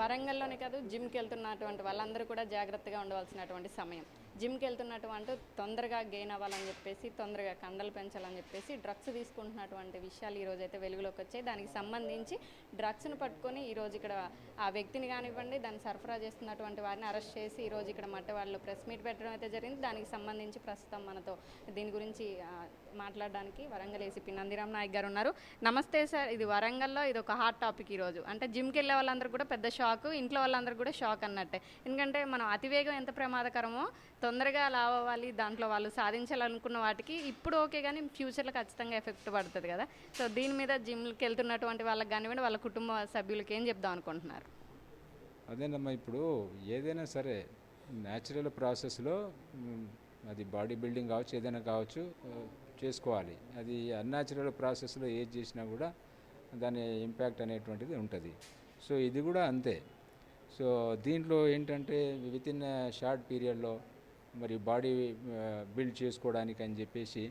వరంగల్లోనే కాదు జిమ్కి వెళ్తున్నటువంటి వాళ్ళందరూ కూడా జాగ్రత్తగా ఉండవలసినటువంటి సమయం. జిమ్కి వెళ్తున్నటువంటి తొందరగా గెయిన్ అవ్వాలని చెప్పేసి తొందరగా కండలు పెంచాలని చెప్పేసి డ్రగ్స్ తీసుకుంటున్నటువంటి విషయాలు ఈరోజు అయితే వెలుగులోకి వచ్చాయి. దానికి సంబంధించి డ్రగ్స్ను పట్టుకొని ఈరోజు ఇక్కడ ఆ వ్యక్తిని కానివ్వండి దాన్ని సరఫరా చేస్తున్నటువంటి వారిని అరెస్ట్ చేసి ఈరోజు ఇక్కడ మట్టవాళ్ళు ప్రెస్ మీట్ పెట్టడం అయితే జరిగింది. దానికి సంబంధించి ప్రస్తుతం మనతో దీని గురించి మాట్లాడడానికి వరంగల్ ఏసీపీ నందిరామ్ నాయక్ గారు ఉన్నారు. నమస్తే సార్ ఇది వరంగల్లో ఇది ఒక హాట్ టాపిక్ ఈరోజు అంటే జిమ్కి వెళ్ళే వాళ్ళందరూ కూడా పెద్ద షాక్ ఇంట్లో వాళ్ళందరూ కూడా షాక్ అన్నట్టే. ఎందుకంటే మనం అతివేగం ఎంత ప్రమాదకరమో తొందరగా లావ్ అవ్వాలి దాంట్లో వాళ్ళు సాధించాలనుకున్న వాటికి ఇప్పుడు ఓకే కానీ ఫ్యూచర్లో ఖచ్చితంగా ఎఫెక్ట్ పడుతుంది కదా. సో దీని మీద జిమ్కి వెళ్తున్నటువంటి వాళ్ళకి కానివ్వండి వాళ్ళ కుటుంబ సభ్యులకి ఏం చెప్దాం అనుకుంటున్నారు? అదేనమ్మా ఇప్పుడు ఏదైనా సరే న్యాచురల్ ప్రాసెస్లో అది బాడీ బిల్డింగ్ కావచ్చు ఏదైనా కావచ్చు చేసుకోవాలి. అది అన్యాచురల్ ప్రాసెస్లో ఏది చేసినా కూడా దాని ఇంపాక్ట్ అనేటువంటిది ఉంటుంది. సో ఇది కూడా అంతే. సో దీంట్లో ఏంటంటే విత్ ఇన్ షార్ట్ పీరియడ్లో మరి బాడీ బిల్డ్ చేసుకోవడానికి అని చెప్పేసి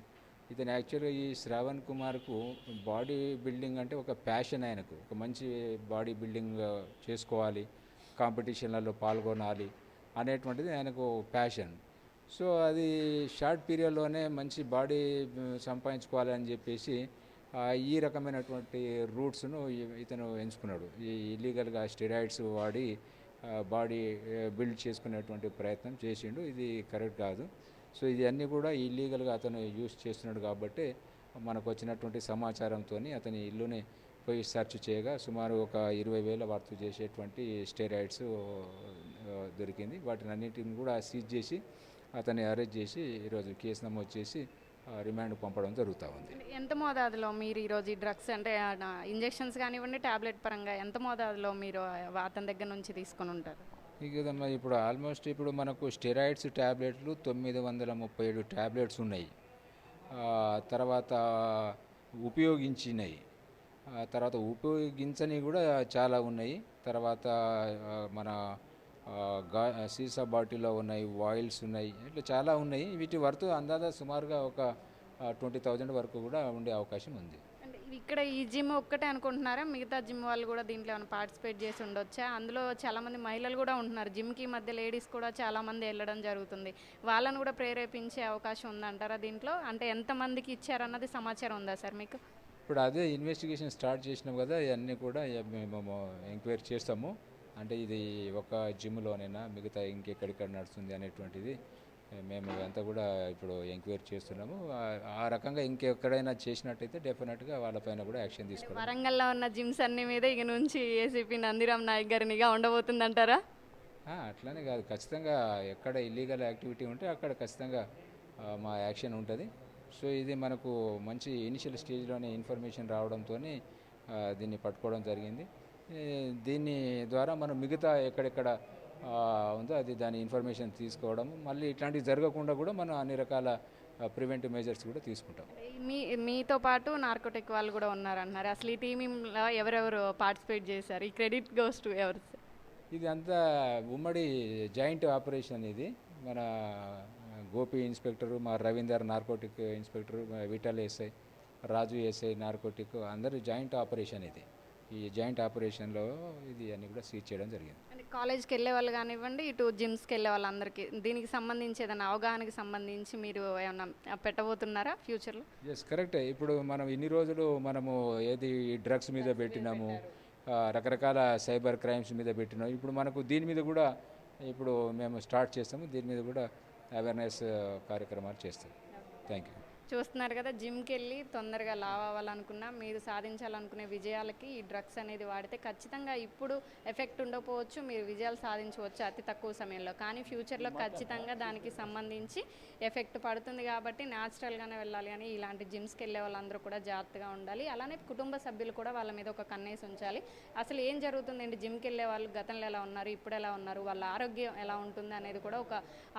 ఇతను యాక్చువల్గా ఈ శ్రావణ్ కుమార్కు బాడీ బిల్డింగ్ అంటే ఒక ప్యాషన్ ఆయనకు. ఒక మంచి బాడీ బిల్డింగ్ చేసుకోవాలి కాంపిటీషన్లలో పాల్గొనాలి అనేటువంటిది ఆయనకు ప్యాషన్. సో అది షార్ట్ పీరియడ్లోనే మంచి బాడీ సంపాదించుకోవాలి అని చెప్పేసి ఈ రకమైనటువంటి రూట్స్ను ఇతను ఎంచుకున్నాడు. ఈ ఇల్లీగల్గా స్టెరాయిడ్స్ వాడి బాడీ బిల్డ్ చేసుకునేటువంటి ప్రయత్నం చేసిండు. ఇది కరెక్ట్ కాదు. సో ఇది అన్నీ కూడా ఇల్లీగల్గా అతను యూస్ చేస్తున్నాడు కాబట్టి మనకు వచ్చినటువంటి సమాచారంతో అతని ఇల్లుని పోయి సెర్చ్ చేయగా సుమారు ఒక ఇరవై వేల వర్త్ చేసేటువంటి స్టెరాయిడ్స్ దొరికింది. వాటిని అన్నిటిని కూడా సీజ్ చేసి అతన్ని అరెస్ట్ చేసి ఈరోజు కేసు నమోదు చేసి రిమాండ్ పంపడం జరుగుతూ ఉంది. ఎంత మోతాదులో మీరు ఈరోజు ఈ డ్రగ్స్ అంటే ఇంజెక్షన్స్ కానివ్వండి టాబ్లెట్ పరంగా ఎంత మోతాదులో మీరు అతని దగ్గర నుంచి తీసుకొని ఉంటారు? ఇక కదమ్మా ఇప్పుడు ఆల్మోస్ట్ ఇప్పుడు మనకు స్టెరాయిడ్స్ ట్యాబ్లెట్లు తొమ్మిది వందల ముప్పై ఏడు ట్యాబ్లెట్స్ ఉన్నాయి. తర్వాత ఉపయోగించినవి తర్వాత ఉపయోగించని కూడా చాలా ఉన్నాయి. తర్వాత మన గా సీసా బాటిల్లో ఉన్నాయి ఆయిల్స్ ఉన్నాయి ఇట్లా చాలా ఉన్నాయి. వీటి వర్త్ అందాజ సుమారుగా ఒక ట్వంటీ థౌజండ్ వరకు కూడా ఉండే అవకాశం ఉంది. ఇక్కడ ఈ జిమ్ ఒక్కటే అనుకుంటున్నారా? మిగతా జిమ్ వాళ్ళు కూడా దీంట్లో ఏమైనా పార్టిసిపేట్ చేసి ఉండొచ్చా? అందులో చాలామంది మహిళలు కూడా ఉంటున్నారు. జిమ్కి మధ్య లేడీస్ కూడా చాలామంది వెళ్ళడం జరుగుతుంది. వాళ్ళను కూడా ప్రేరేపించే అవకాశం ఉందంటారా దీంట్లో? అంటే ఎంతమందికి ఇచ్చారన్నది సమాచారం ఉందా సార్ మీకు? ఇప్పుడు అదే ఇన్వెస్టిగేషన్ స్టార్ట్ చేసినాం కదా ఇవన్నీ కూడా మేము ఎంక్వైరీ చేస్తాము. అంటే ఇది ఒక జిమ్లోనైనా? మిగతా ఇంకెక్కడిక్కడ నడుస్తుంది అనేటువంటిది మేము అంతా కూడా ఇప్పుడు ఎంక్వైరీ చేస్తున్నాము. ఆ- రకంగా ఇంకెక్కడైనా చేసినట్టయితే డెఫినెట్గా వాళ్ళపైన కూడా యాక్షన్ తీసుకోవాలి వరంగల్లో ఉన్న జిమ్స్ అన్ని మీద ఇక నుంచి ఏసీపీ నందిరామ్ నాయక్ గారినిగా ఉండబోతుందంటారా? అట్లానే కాదు. ఖచ్చితంగా ఎక్కడ ఇల్లీగల్ యాక్టివిటీ ఉంటే అక్కడ ఖచ్చితంగా మా యాక్షన్ ఉంటుంది. సో ఇది మనకు మంచి ఇనిషియల్ స్టేజ్లోనే ఇన్ఫర్మేషన్ రావడంతో దీన్ని పట్టుకోవడం జరిగింది. ఈ, దీన్ని ద్వారా మనం మిగతా ఎక్కడెక్కడ ఉందో అది దాని ఇన్ఫర్మేషన్ తీసుకోవడం మళ్ళీ ఇట్లాంటివి జరగకుండా కూడా మనం అన్ని రకాల ప్రివెంటివ్ మెజర్స్ కూడా తీసుకుంటాం. మీ మీతో పాటు నార్కోటిక్ వాళ్ళు కూడా ఉన్నారంటున్నారు. అసలు ఈ టీంలో ఎవరెవరు పార్టిసిపేట్ చేశారు? ఈ క్రెడిట్ గోస్ టు ఎవరు ఇది అంతా ఉమ్మడి జాయింట్ ఆపరేషన్ ఇది. మన గోపి ఇన్స్పెక్టరు మా Ravinder narcotic inspector Vithal SI Raju SI narcotic అందరూ జాయింట్ ఆపరేషన్ ఇది. ఈ జాయింట్ ఆపరేషన్లో ఇది అన్ని కూడా సీజ్ చేయడం జరిగింది. అంటే కాలేజ్కి వెళ్ళే వాళ్ళు కానివ్వండి ఇటు జిమ్స్కి వెళ్ళే వాళ్ళందరికీ. దీనికి సంబంధించి ఏదైనా అవగాహనకి సంబంధించి మీరు ఏమన్నా పెట్టబోతున్నారా ఫ్యూచర్లో? ఎస్ కరెక్టే ఇప్పుడు మనం ఇన్ని రోజులు మనము ఏది డ్రగ్స్ మీద పెట్టినాము రకరకాల సైబర్ క్రైమ్స్ మీద పెట్టినాము. ఇప్పుడు మనకు దీని మీద కూడా ఇప్పుడు మేము స్టార్ట్ చేస్తాము. దీని మీద కూడా అవేర్నెస్ కార్యక్రమాలు చేస్తాం థ్యాంక్ యూ చూస్తున్నారు కదా జిమ్కి వెళ్ళి తొందరగా లావ్ అవ్వాలనుకున్నా మీరు సాధించాలనుకునే విజయాలకి ఈ డ్రగ్స్ అనేది వాడితే ఖచ్చితంగా ఇప్పుడు ఎఫెక్ట్ ఉండకపోవచ్చు మీరు విజయాలు సాధించవచ్చు అతి తక్కువ సమయంలో. కానీ ఫ్యూచర్లో ఖచ్చితంగా దానికి సంబంధించి ఎఫెక్ట్ పడుతుంది కాబట్టి న్యాచురల్గానే వెళ్ళాలి. అని ఇలాంటి జిమ్స్కి వెళ్ళే వాళ్ళందరూ కూడా జాగ్రత్తగా ఉండాలి. అలానే కుటుంబ సభ్యులు కూడా వాళ్ళ మీద ఒక కన్నేసి ఉంచాలి. అసలు ఏం జరుగుతుందండి? జిమ్కి వెళ్ళే వాళ్ళు గతంలో ఎలా ఉన్నారు? ఇప్పుడు ఎలా ఉన్నారు? వాళ్ళ ఆరోగ్యం ఎలా ఉంటుంది? అనేది కూడా ఒక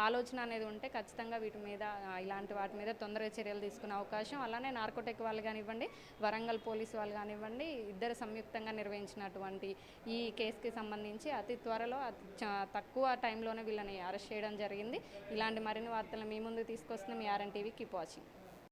ఆలోచన అనేది ఉంటే ఖచ్చితంగా వీటి మీద ఇలాంటి వాటి మీద తొందరగా చర్యలు తీసుకునే అవకాశం. అలానే నార్కోటెక్ వాళ్ళు కానివ్వండి వరంగల్ పోలీసు వాళ్ళు కానివ్వండి ఇద్దరు సంయుక్తంగా నిర్వహించినటువంటి ఈ కేసుకి సంబంధించి అతి త్వరలో అతి తక్కువ టైంలోనే వీళ్ళని అరెస్ట్ చేయడం జరిగింది. ఇలాంటి మరిన్ని వార్తలు మీ ముందు తీసుకొస్తున్న మీ ఆర్ఎన్ టీవీ కీప్ వాచింగ్.